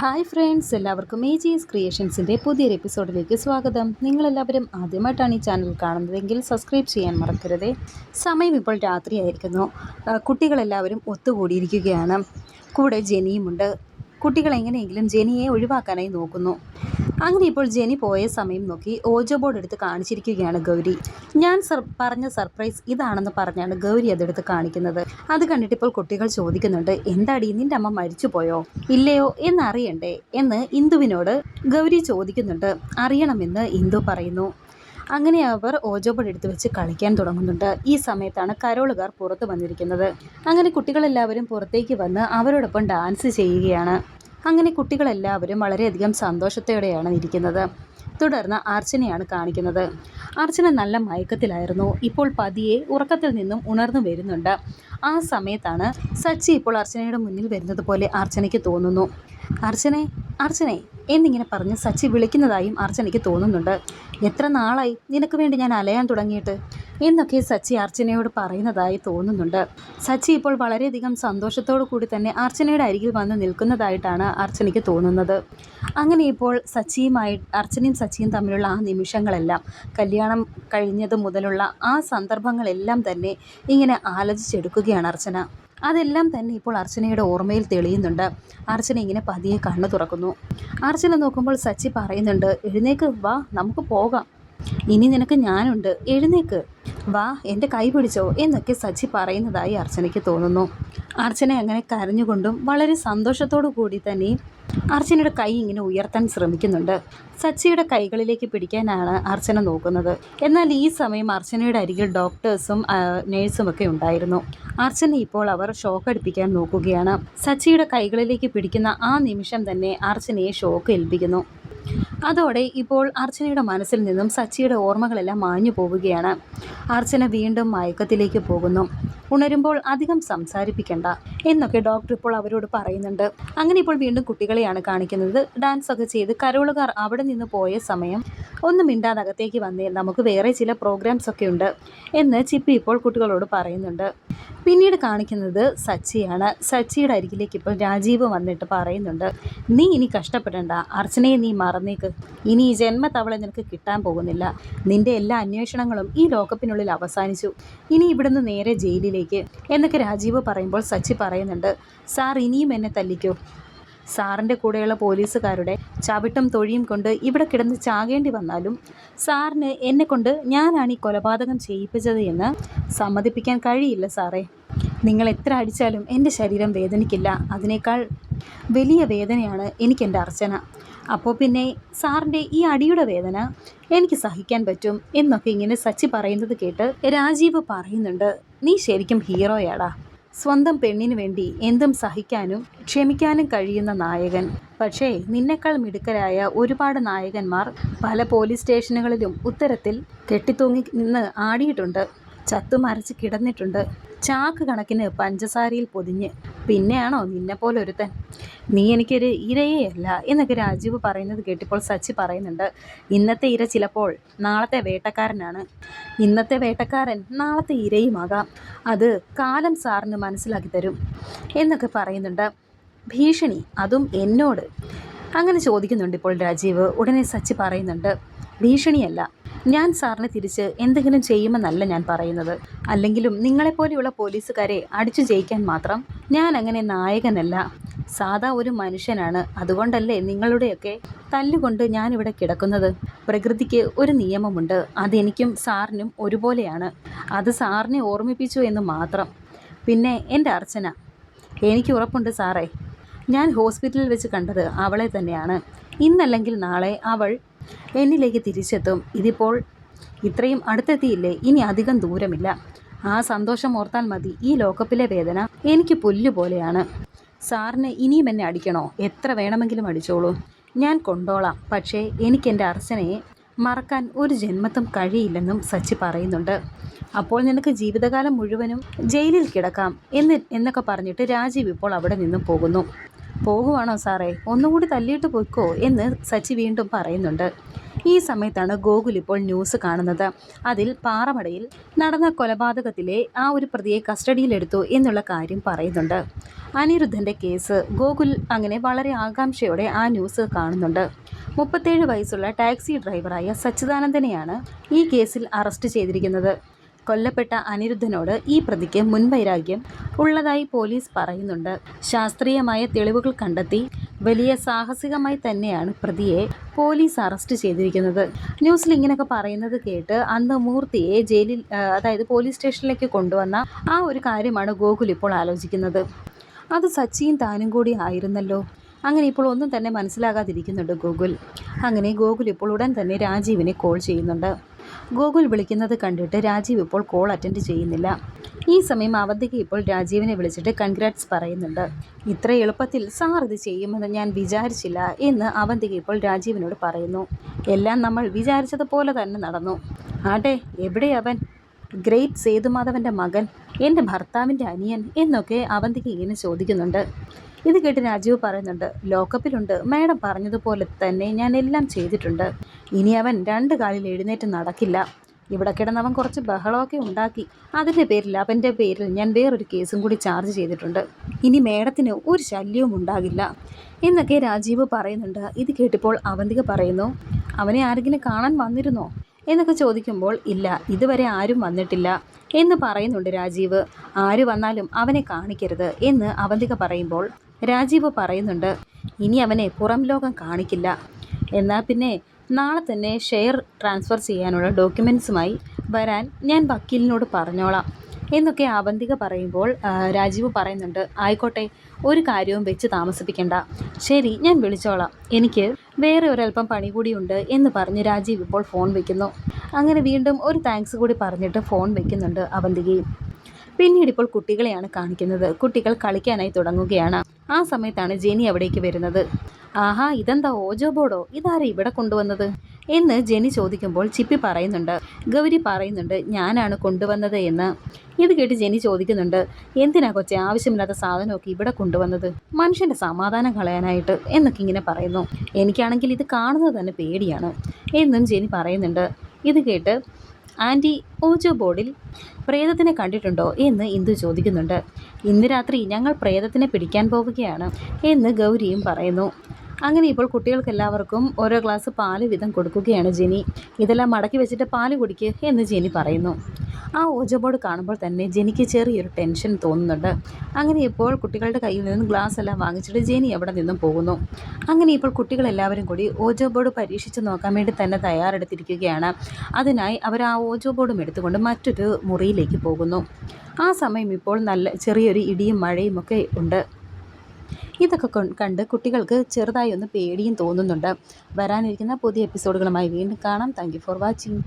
Hi friends എല്ലാവർക്കും A G S ക്രിയേഷൻസിന്റെ പുതിയൊരു എപ്പിസോഡിലേക്ക് സ്വാഗതം. നിങ്ങളെല്ലാവരും ആദ്യമായിട്ടാണ് ഈ ചാനൽ കാണുന്നതെങ്കിൽ സബ്സ്ക്രൈബ് ചെയ്യാൻ മറക്കരുതേ. സമയം ഇപ്പോൾ രാത്രിയായിരിക്കുന്നു കുട്ടികളെല്ലാവരും ഒത്തുകൂടിയിരിക്കുകയാണ്. കൂടെ ജെനിയുമുണ്ട്. കുട്ടികൾ എങ്ങനെയെങ്കിലും ജെനിയെ ഒഴിവാക്കാനായി നോക്കുന്നു. അങ്ങനെ ഇപ്പോൾ ജെനി പോയ സമയം നോക്കി ഓജോ ബോർഡ് എടുത്ത് കാണിച്ചിരിക്കുകയാണ് ഗൗരി. ഞാൻ സർ പറഞ്ഞ സർപ്രൈസ് ഇതാണെന്ന് പറഞ്ഞാണ് ഗൗരി അതെടുത്ത് കാണിക്കുന്നത്. അത് കണ്ടിട്ട് ഇപ്പോൾ കുട്ടികൾ ചോദിക്കുന്നുണ്ട് എന്താടി നിന്റെ അമ്മ മരിച്ചു പോയോ ഇല്ലയോ എന്നറിയണ്ടേ? എന്ന് ഇന്ദുവിനോട് ഗൗരി ചോദിക്കുന്നുണ്ട് അറിയണമെന്ന് ഇന്ദു പറയുന്നു. അങ്ങനെ അവർ ഓജോബോർഡ് എടുത്ത് വെച്ച് കളിക്കാൻ തുടങ്ങുന്നുണ്ട്. ഈ സമയത്താണ് കരോളുകാർ പുറത്തു വന്നിരിക്കുന്നത്. അങ്ങനെ കുട്ടികളെല്ലാവരും പുറത്തേക്ക് വന്ന് അവരോടൊപ്പം ഡാൻസ് ചെയ്യുകയാണ്. അങ്ങനെ കുട്ടികളെല്ലാവരും വളരെയധികം സന്തോഷത്തോടെയാണ് ഇരിക്കുന്നത്. തുടർന്ന് അർച്ചനയാണ് കാണിക്കുന്നത്. അർച്ചന നല്ല മയക്കത്തിലായിരുന്നു. ഇപ്പോൾ പതിയെ ഉറക്കത്തിൽ നിന്നും ഉണർന്നു വരുന്നുണ്ട്. ആ സമയത്താണ് സച്ചി ഇപ്പോൾ അർച്ചനയുടെ മുന്നിൽ വരുന്നത് പോലെ അർച്ചനയ്ക്ക് തോന്നുന്നു. അർച്ചനെ അർച്ചനെ എന്നിങ്ങനെ പറഞ്ഞ് സച്ചി വിളിക്കുന്നതായും അർച്ചനയ്ക്ക് തോന്നുന്നുണ്ട്. എത്ര നാളായി? നിനക്ക് വേണ്ടി ഞാൻ അലയാൻ തുടങ്ങിയിട്ട്? എന്നൊക്കെ സച്ചി അർച്ചനയോട് പറയുന്നതായി തോന്നുന്നുണ്ട്. സച്ചി ഇപ്പോൾ വളരെയധികം സന്തോഷത്തോടു കൂടി തന്നെ അർച്ചനയുടെ അരികിൽ വന്ന് നിൽക്കുന്നതായിട്ടാണ് അർച്ചനയ്ക്ക് തോന്നുന്നത്. അങ്ങനെ ഇപ്പോൾ സച്ചിയുമായി അർച്ചനയും സച്ചിയും തമ്മിലുള്ള ആ നിമിഷങ്ങളെല്ലാം കല്യാണം കഴിഞ്ഞത് മുതലുള്ള ആ സന്ദർഭങ്ങളെല്ലാം തന്നെ ഇങ്ങനെ ആലോചിച്ചെടുക്കുകയാണ് അർച്ചന. അതെല്ലാം തന്നെ ഇപ്പോൾ അർച്ചനയുടെ ഓർമ്മയിൽ തെളിയുന്നുണ്ട്. അർച്ചന ഇങ്ങനെ പതിയെ കണ്ണു തുറക്കുന്നു. അർച്ചന നോക്കുമ്പോൾ സച്ചി പറയുന്നുണ്ട് എഴുന്നേക്ക് വാ നമുക്ക് പോകാം. ഇനി നിനക്ക് ഞാനുണ്ട്. എഴുന്നേക്ക്. വാ എന്റെ കൈ പിടിച്ചോ എന്നൊക്കെ സച്ചി പറയുന്നതായി അർച്ചനയ്ക്ക് തോന്നുന്നു. അർച്ചന അങ്ങനെ കരഞ്ഞുകൊണ്ടും വളരെ സന്തോഷത്തോടു കൂടി തന്നെ അർച്ചനയുടെ കൈ ഇങ്ങനെ ഉയർത്താൻ ശ്രമിക്കുന്നുണ്ട്. സച്ചിയുടെ കൈകളിലേക്ക് പിടിക്കാനാണ് അർച്ചന നോക്കുന്നത്. എന്നാൽ ഈ സമയം അർച്ചനയുടെ അരികിൽ ഡോക്ടേഴ്സും നേഴ്സും ഒക്കെ ഉണ്ടായിരുന്നു. അർച്ചന ഇപ്പോൾ അവർ ഷോക്ക് അടുപ്പിക്കാൻ നോക്കുകയാണ്. സച്ചിയുടെ കൈകളിലേക്ക് പിടിക്കുന്ന ആ നിമിഷം തന്നെ അർച്ചനയെ ഷോക്ക് ഏൽപ്പിക്കുന്നു. അതോടെ ഇപ്പോൾ അർച്ചനയുടെ മനസ്സിൽ നിന്നും സച്ചിയുടെ ഓർമ്മകളെല്ലാം മാഞ്ഞു പോവുകയാണ്. അർച്ചന വീണ്ടും മയക്കത്തിലേക്ക് പോകുന്നു. ഉണരുമ്പോൾ അധികം സംസാരിപ്പിക്കണ്ട എന്നൊക്കെ ഡോക്ടർ ഇപ്പോൾ അവരോട് പറയുന്നുണ്ട്. അങ്ങനെ ഇപ്പോൾ വീണ്ടും കുട്ടികളെയാണ് കാണിക്കുന്നത്. ഡാൻസ് ഒക്കെ ചെയ്ത് കരോളുകാർ അവിടെ നിന്ന് പോയ സമയം ഒന്നും മിണ്ടാതെ അകത്തേക്ക് വന്നേ നമുക്ക് വേറെ ചില പ്രോഗ്രാംസ് ഒക്കെ ഉണ്ട് എന്ന് ചിപ്പി ഇപ്പോൾ കുട്ടികളോട് പറയുന്നുണ്ട്. പിന്നീട് കാണിക്കുന്നത് സച്ചിയാണ്. സച്ചിയുടെ അരികിലേക്ക് ഇപ്പോൾ രാജീവ് വന്നിട്ട് പറയുന്നുണ്ട്. നീ ഇനി കഷ്ടപ്പെടണ്ട. അർച്ചനയെ നീ മറന്നേക്ക്. ഇനി ഈ ജന്മത്തവളെ നിനക്ക് കിട്ടാൻ പോകുന്നില്ല. നിന്റെ എല്ലാ അന്വേഷണങ്ങളും ഈ ലോകപ്പിനുള്ളിൽ അവസാനിച്ചു. ഇനി ഇവിടുന്ന് നേരെ ജയിലിലേക്ക്. എന്നൊക്കെ രാജീവ് പറയുമ്പോൾ സച്ചി പറയുന്നുണ്ട്. സാർ ഇനിയും എന്നെ തല്ലിക്കോ? സാറിന്റെ കൂടെയുള്ള പോലീസുകാരുടെ ചവിട്ടും തൊഴിയും കൊണ്ട് ഇവിടെ കിടന്ന് ചാകേണ്ടി വന്നാലും സാറിന് എന്നെ കൊണ്ട് ഞാനാണ് ഈ കൊലപാതകം ചെയ്യിപ്പിച്ചത് എന്ന് സമ്മതിപ്പിക്കാൻ കഴിയില്ല സാറേ. നിങ്ങൾ എത്ര അടിച്ചാലും എന്റെ ശരീരം വേദനിക്കില്ല. അതിനേക്കാൾ വലിയ വേദനയാണ് എനിക്ക് എന്റെ അർച്ചന. അപ്പോൾ പിന്നെ സാറിന്റെ ഈ അടിയുടെ വേദന എനിക്ക് സഹിക്കാൻ പറ്റും എന്നൊക്കെ ഇങ്ങനെ സച്ചി പറയുന്നത് കേട്ട് രാജീവ് പറയുന്നുണ്ട് നീ ശരിക്കും ഹീറോയാടാ. സ്വന്തം പെണ്ണിന് വേണ്ടി എന്തും സഹിക്കാനും ക്ഷമിക്കാനും കഴിയുന്ന നായകൻ. പക്ഷേ നിന്നെക്കാൾ മിടുക്കരായ ഒരുപാട് നായകന്മാർ പല പോലീസ് സ്റ്റേഷനുകളിലും ഉത്തരത്തിൽ കെട്ടിത്തൂങ്ങി നിന്ന് ആടിയിട്ടുണ്ട് ചത്തു ചത്തുമരച്ച് കിടന്നിട്ടുണ്ട്. ചാക്ക് കണക്കിന് പഞ്ചസാരയിൽ പൊതിഞ്ഞ് പിന്നെയാണോ നിന്നെപ്പോലെ ഒരുത്തൻ നീ എനിക്കൊരു ഇരയേ അല്ല എന്നൊക്കെ രാജീവ് പറയുന്നത് കേട്ടിപ്പോൾ സച്ചി പറയുന്നുണ്ട്. ഇന്നത്തെ ഇര ചിലപ്പോൾ നാളത്തെ വേട്ടക്കാരനാണ്. ഇന്നത്തെ വേട്ടക്കാരൻ നാളത്തെ ഇരയുമാകാം. അത് കാലം സാറിന് മനസ്സിലാക്കി തരും എന്നൊക്കെ പറയുന്നുണ്ട്. ഭീഷണി അതും എന്നോട്. അങ്ങനെ ചോദിക്കുന്നുണ്ട് ഇപ്പോൾ രാജീവ്. ഉടനെ സച്ചി പറയുന്നുണ്ട്. ഭീഷണിയല്ല ഞാൻ സാറിനെ തിരിച്ച് എന്തെങ്കിലും ചെയ്യുമെന്നല്ല ഞാൻ പറയുന്നത്. അല്ലെങ്കിലും നിങ്ങളെപ്പോലെയുള്ള പോലീസുകാരെ അടിച്ചു ജയിക്കാൻ മാത്രം ഞാൻ അങ്ങനെ നായകനല്ല. സാധാ ഒരു മനുഷ്യനാണ്. അതുകൊണ്ടല്ലേ നിങ്ങളുടെയൊക്കെ തല്ലുകൊണ്ട് ഞാനിവിടെ കിടക്കുന്നത്. പ്രകൃതിക്ക് ഒരു നിയമമുണ്ട്. അതെനിക്കും സാറിനും ഒരുപോലെയാണ്. അത് സാറിനെ ഓർമ്മിപ്പിച്ചു എന്ന് മാത്രം. പിന്നെ എന്റെ അർച്ചന. എനിക്ക് ഉറപ്പുണ്ട് സാറേ. ഞാൻ ഹോസ്പിറ്റലിൽ വെച്ച് കണ്ടത് അവളെ തന്നെയാണ്. ഇന്നല്ലെങ്കിൽ നാളെ അവൾ എന്നിലേക്ക് തിരിച്ചെത്തും. ഇതിപ്പോൾ ഇത്രയും അടുത്തെത്തിയില്ലേ? ഇനി അധികം ദൂരമില്ല. ആ സന്തോഷം ഓർത്താൽ മതി. ഈ ലോകപ്പിലെ വേദന എനിക്ക് പുല്ലുപോലെയാണ്. സാറിന് ഇനിയും എന്നെ അടിക്കണോ? എത്ര വേണമെങ്കിലും അടിച്ചോളൂ. ഞാൻ കൊണ്ടോളാം. പക്ഷേ എനിക്ക് എന്റെ അർച്ചനയെ മറക്കാൻ ഒരു ജന്മത്തും കഴിയില്ലെന്നും സച്ചി പറയുന്നുണ്ട്. അപ്പോൾ നിനക്ക് ജീവിതകാലം മുഴുവനും ജയിലിൽ കിടക്കാം എന്ന് എന്നൊക്കെ പറഞ്ഞിട്ട് രാജീവ് ഇപ്പോൾ അവിടെ നിന്നും പോകുന്നു. പോകുവാണോ സാറേ? ഒന്നുകൂടി തല്ലിയിട്ട് പോയിക്കോ എന്ന് സച്ചി വീണ്ടും പറയുന്നുണ്ട്. ഈ സമയത്താണ് ഗോകുൽ ഇപ്പോൾ ന്യൂസ് കാണുന്നത്. അതിൽ പാറമടയിൽ നടന്ന കൊലപാതകത്തിലെ ആ ഒരു പ്രതിയെ കസ്റ്റഡിയിലെടുത്തു എന്നുള്ള കാര്യം പറയുന്നുണ്ട്. അനിരുദ്ധന്റെ കേസ് ഗോകുൽ അങ്ങനെ വളരെ ആകാംക്ഷയോടെ ആ ന്യൂസ് കാണുന്നുണ്ട്. മുപ്പത്തേഴ് വയസ്സുള്ള ടാക്സി ഡ്രൈവറായ സച്ചിദാനന്ദനെയാണ് ഈ കേസിൽ അറസ്റ്റ് ചെയ്തിരിക്കുന്നത്. കൊല്ലപ്പെട്ട അനിരുദ്ധനോട് ഈ പ്രതിക്ക് മുൻവൈരാഗ്യം ഉള്ളതായി പോലീസ് പറയുന്നുണ്ട്. ശാസ്ത്രീയമായ തെളിവുകൾ കണ്ടെത്തി വലിയ സാഹസികമായി തന്നെയാണ് പ്രതിയെ പോലീസ് അറസ്റ്റ് ചെയ്തിരിക്കുന്നത്. ന്യൂസിൽ ഇങ്ങനെയൊക്കെ പറയുന്നത് കേട്ട് അന്ന് മൂർത്തിയെ ജയിലിൽ അതായത് പോലീസ് സ്റ്റേഷനിലേക്ക് കൊണ്ടുവന്ന ആ ഒരു കാര്യമാണ് ഗോകുൽ ഇപ്പോൾ ആലോചിക്കുന്നത്. അത് സച്ചിയും താനും കൂടി ആയിരുന്നല്ലോ. അങ്ങനെ ഇപ്പോൾ ഒന്നും തന്നെ മനസ്സിലാകാതിരിക്കുന്നുണ്ട് ഗോകുൽ. അങ്ങനെ ഗോകുൽ ഇപ്പോൾ ഉടൻ തന്നെ രാജീവിനെ കോൾ ചെയ്യുന്നുണ്ട്. ഗോകുൽ വിളിക്കുന്നത് കണ്ടിട്ട് രാജീവ് ഇപ്പോൾ കോൾ അറ്റൻഡ് ചെയ്യുന്നില്ല. ഈ സമയം അവന്തിക ഇപ്പോൾ രാജീവിനെ വിളിച്ചിട്ട് കൺഗ്രാറ്റ്സ് പറയുന്നുണ്ട്. ഇത്ര എളുപ്പത്തിൽ സാർ ഇത് ചെയ്യുമെന്ന് ഞാൻ വിചാരിച്ചില്ല എന്ന് അവന്തിക ഇപ്പോൾ രാജീവിനോട് പറയുന്നു. എല്ലാം നമ്മൾ വിചാരിച്ചതുപോലെ തന്നെ നടന്നു. ആട്ടെ എവിടെ അവൻ? ഗ്രേറ്റ് സേതുമാധവന്റെ മകൻ എന്റെ ഭർത്താവിന്റെ അനിയൻ എന്നൊക്കെ അവന്തിക ഇങ്ങനെ ചോദിക്കുന്നുണ്ട്. ഇത് കേട്ട് രാജീവ് പറയുന്നുണ്ട് ലോക്കപ്പിലുണ്ട്. മാഡം പറഞ്ഞതുപോലെ തന്നെ ഞാൻ എല്ലാം ചെയ്തിട്ടുണ്ട്. ഇനി അവൻ രണ്ട് കാലിൽ എഴുന്നേറ്റ് നടക്കില്ല. ഇവിടെ കിടന്നവൻ കുറച്ച് ബഹളമൊക്കെ ഉണ്ടാക്കി. അതിന്റെ പേരിൽ അവന്റെ പേരിൽ ഞാൻ വേറൊരു കേസും കൂടി ചാർജ് ചെയ്തിട്ടുണ്ട്. ഇനി മേഡത്തിന് ഒരു ശല്യവും ഉണ്ടാകില്ല. എന്നൊക്കെ രാജീവ് പറയുന്നുണ്ട്. ഇത് കേട്ടിപ്പോൾ അവന്തിക പറയുന്നു അവനെ ആരെങ്കിലും കാണാൻ വന്നിരുന്നോ? എന്നൊക്കെ ചോദിക്കുമ്പോൾ ഇല്ല ഇതുവരെ ആരും വന്നിട്ടില്ല. എന്ന് പറയുന്നുണ്ട് രാജീവ്. ആര് വന്നാലും അവനെ കാണിക്കരുത് എന്ന് അവന്തിക പറയുമ്പോൾ രാജീവ് പറയുന്നുണ്ട് ഇനി അവനെ പുറം ലോകം കാണിക്കില്ല. എന്നാൽ പിന്നെ നാളെ തന്നെ ഷെയർ ട്രാൻസ്ഫർ ചെയ്യാനുള്ള ഡോക്യുമെൻസുമായി വരാൻ ഞാൻ വക്കീലിനോട് പറഞ്ഞോളാം. എന്നൊക്കെ ആബന്തിക പറയുമ്പോൾ രാജീവ് പറയുന്നുണ്ട് ആയിക്കോട്ടെ ഒരു കാര്യവും വെച്ച് താമസിപ്പിക്കണ്ട. ശരി ഞാൻ വിളിച്ചോളാം. എനിക്ക് വേറെ ഒരല്പം പണി കൂടിയുണ്ട് എന്ന് പറഞ്ഞ് രാജീവ് ഇപ്പോൾ ഫോൺ വയ്ക്കുന്നു അങ്ങനെ വീണ്ടും ഒരു താങ്ക്സ് കൂടി പറഞ്ഞിട്ട് ഫോൺ വയ്ക്കുന്നുണ്ട് അവന്തികയും പിന്നീട് ഇപ്പോൾ കുട്ടികളെയാണ് കാണിക്കുന്നത്. കുട്ടികൾ കളിക്കാനായി തുടങ്ങുകയാണ്. ആ സമയത്താണ് ജെനി അവിടേക്ക് വരുന്നത്. ആഹാ ഇതെന്താ ഓജോ ബോർഡോ? ഇതാരാ ഇവിടെ കൊണ്ടുവന്നത്? എന്ന് ജെനി ചോദിക്കുമ്പോൾ ചിപ്പി പറയുന്നുണ്ട്. ഗൗരി പറയുന്നുണ്ട് ഞാനാണ് കൊണ്ടുവന്നത് എന്ന്. ഇത് കേട്ട് ജെനി ചോദിക്കുന്നുണ്ട് എന്തിനാ കൊച്ചെ ആവശ്യമില്ലാത്ത സാധനമൊക്കെ ഇവിടെ കൊണ്ടുവന്നത്? മനുഷ്യന്റെ സമാധാനം കളയാനായിട്ട് എന്നൊക്കെ ഇങ്ങനെ പറയുന്നു. എനിക്കാണെങ്കിൽ ഇത് കാണുന്നത് തന്നെ പേടിയാണ് എന്നും ജെനി പറയുന്നുണ്ട്. ഇത് കേട്ട് ആന്റി ഓജോ ബോർഡിൽ പ്രേതത്തിനെ കണ്ടിട്ടുണ്ടോ എന്ന് ഇന്ദു ചോദിക്കുന്നുണ്ട്. ഇന്ന് രാത്രി ഞങ്ങൾ പ്രേതത്തിനെ പിടിക്കാൻ പോവുകയാണ് എന്ന് ഗൗരിയും പറയുന്നു. അങ്ങനെ ഇപ്പോൾ കുട്ടികൾക്ക് എല്ലാവർക്കും ഓരോ ഗ്ലാസ് പാൽ വീതം കൊടുക്കുകയാണ് ജെനി. ഇതെല്ലാം മടക്കി വെച്ചിട്ട് പാൽ കുടിക്കുക എന്ന് ജെനി പറയുന്നു. ആ ഓജ ബോർഡ് കാണുമ്പോൾ തന്നെ ജെനിക്ക് ചെറിയൊരു ടെൻഷൻ തോന്നുന്നുണ്ട്. അങ്ങനെ ഇപ്പോൾ കുട്ടികളുടെ കയ്യിൽ നിന്നും ഗ്ലാസ് എല്ലാം വാങ്ങിച്ചിട്ട് ജെനി അവിടെ നിന്നും പോകുന്നു. അങ്ങനെ ഇപ്പോൾ കുട്ടികളെല്ലാവരും കൂടി ഓജോ ബോർഡ് പരീക്ഷിച്ച് നോക്കാൻ വേണ്ടി തന്നെ തയ്യാറെടുത്തിരിക്കുകയാണ്. അതിനായി അവർ ആ ഓജോ ബോർഡും എടുത്തുകൊണ്ട് മറ്റൊരു മുറിയിലേക്ക് പോകുന്നു. ആ സമയം ഇപ്പോൾ നല്ല ചെറിയൊരു ഇടിയും മഴയും ഒക്കെ ഉണ്ട്. ഇതൊക്കെ കണ്ട് കുട്ടികൾക്ക് ചെറുതായി ഒന്ന് പേടിയും തോന്നുന്നുണ്ട്. വരാനിരിക്കുന്ന പുതിയ എപ്പിസോഡുകളുമായി വീണ്ടും കാണാം. Thank for watching